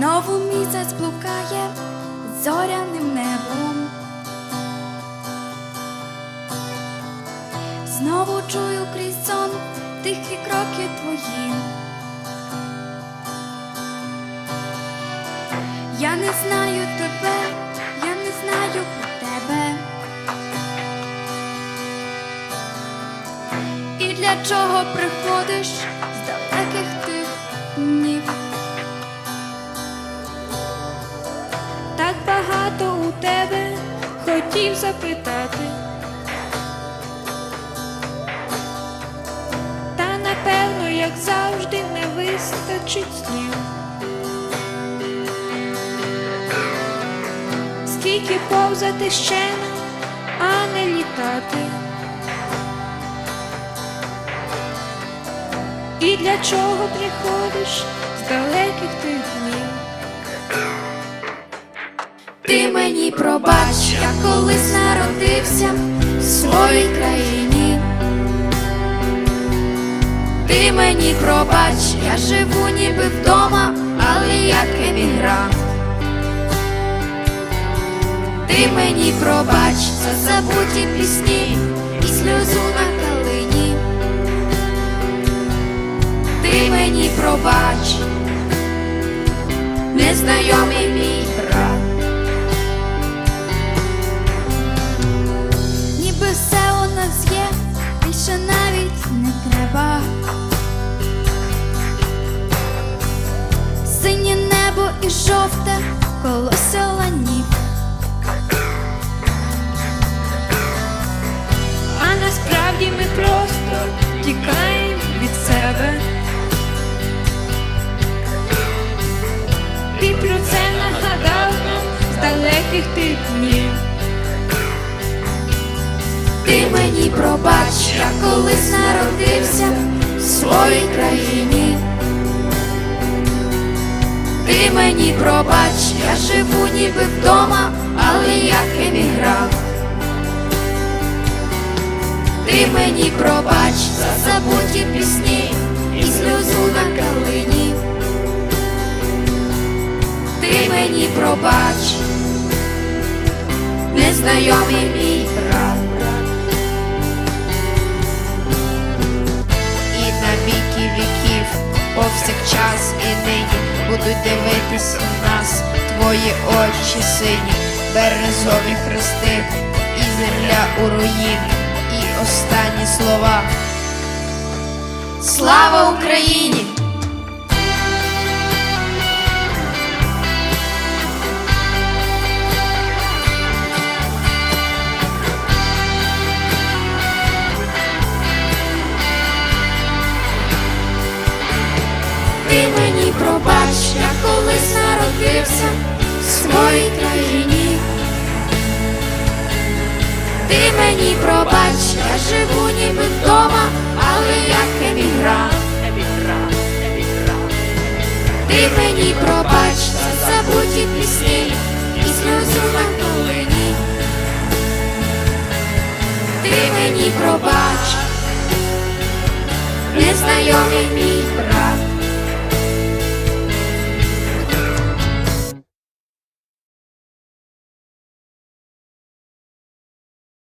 Знову місяць блукає зоряним небом. Знову чую крізь сон тихі кроки твої. Я не знаю тебе, я не знаю про тебе. І для чого приходиш хотів запитати. Та напевно, як завжди, не вистачить слів. Скільки повзати ще, а не літати. І для чого приходиш з далеких тих Ти мені пробач, я колись народився в своїй країні. Ти мені пробач, я живу ніби вдома, але як емігрант. Ти мені пробач за забуті пісні і сльозу на калині. Ти мені пробач, незнайомий жовте колося ланів. А насправді ми просто тікаємо від себе. Ти про це нагадав нам з далеких тих днів. Ти мені пробач, я колись народився в своїй країні. Ти мені пробач, я живу ніби вдома, але як емігрант. Ти мені пробач за забуті пісні і сльозу на калині. Ти мені пробач, незнайомий мій брат. і на віки віків, повсякчас і будуть дивитися в нас твої очі сині, березові хрести, і земля у руїні, і останні слова. Слава Україні! Я колись народився в своїй країні. Ти мені пробач, я живу ніби вдома, але як емігрант. Ти мені пробач забуті пісні і сльозу на. Ти мені пробач, незнайомий мій